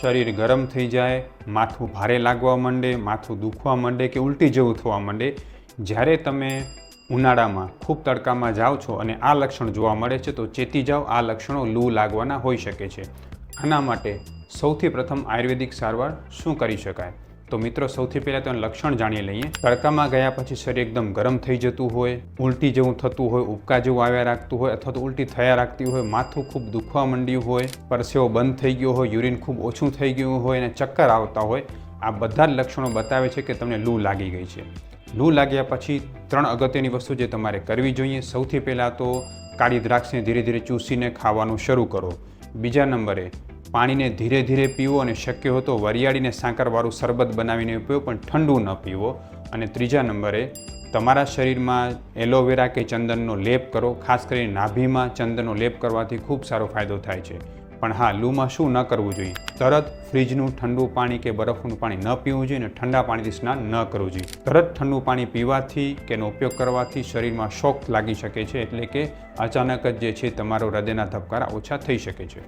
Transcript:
શરીર ગરમ થઈ જાય, માથું ભારે લાગવા માંડે, માથું દુખવા માંડે કે ઉલટી જેવું થવા માંડે, જ્યારે તમે ઉનાળામાં ખૂબ તડકામાં જાઓ છો અને આ લક્ષણ જોવા મળે છે, તો ચેતી જાઓ. આ લક્ષણો લૂ લાગવાના હોઈ શકે છે. આના માટે સૌથી પ્રથમ આયુર્વેદિક સારવાર શું કરી શકાય? તો મિત્રો, સૌથી પહેલાં તો લક્ષણ જાણી લઈએ. તડકામાં ગયા પછી શરીર એકદમ ગરમ થઈ જતું હોય, ઉલટી જેવું થતું હોય, ઉબકા જેવું આવ્યા રાખતું હોય, અથવા તો ઉલટી થયા રાખતી હોય, માથું ખૂબ દુખવા માંડ્યું હોય, પરસેવો બંધ થઈ ગયો હોય, યુરિન ખૂબ ઓછું થઈ ગયું હોય અને ચક્કર આવતા હોય, આ બધા જ લક્ષણો બતાવે છે કે તમને લૂ લાગી ગઈ છે. લૂ લાગ્યા પછી ત્રણ અગત્યની વસ્તુ જે તમારે કરવી જોઈએ. સૌથી પહેલાં તો કાળી દ્રાક્ષને ધીરે ધીરે ચૂસીને ખાવાનું શરૂ કરો. બીજા નંબરે પાણીને ધીરે ધીરે પીવો અને શક્ય હોય તો વરિયાળીને સાંકરવાળું શરબત બનાવીને પીવો પણ ઠંડુ ન પીવો. અને ત્રીજા નંબરે, તમારા શરીરમાં એલોવેરા કે ચંદનનો લેપ કરો. ખાસ કરીને નાભીમાં ચંદનનો લેપ કરવાથી ખૂબ સારો ફાયદો થાય છે. પણ હા, લૂમાં શું ન કરવું જોઈએ? તરત ફ્રીજનું ઠંડુ પાણી કે બરફનું પાણી ન પીવું જોઈએ અને ઠંડા પાણીથી સ્નાન ન કરવું જોઈએ. તરત ઠંડુ પાણી પીવાથી કે એનો ઉપયોગ કરવાથી શરીરમાં શોક લાગી શકે છે. એટલે કે અચાનક જ જે છે, તમારો હૃદયના ધબકારા ઓછા થઈ શકે છે.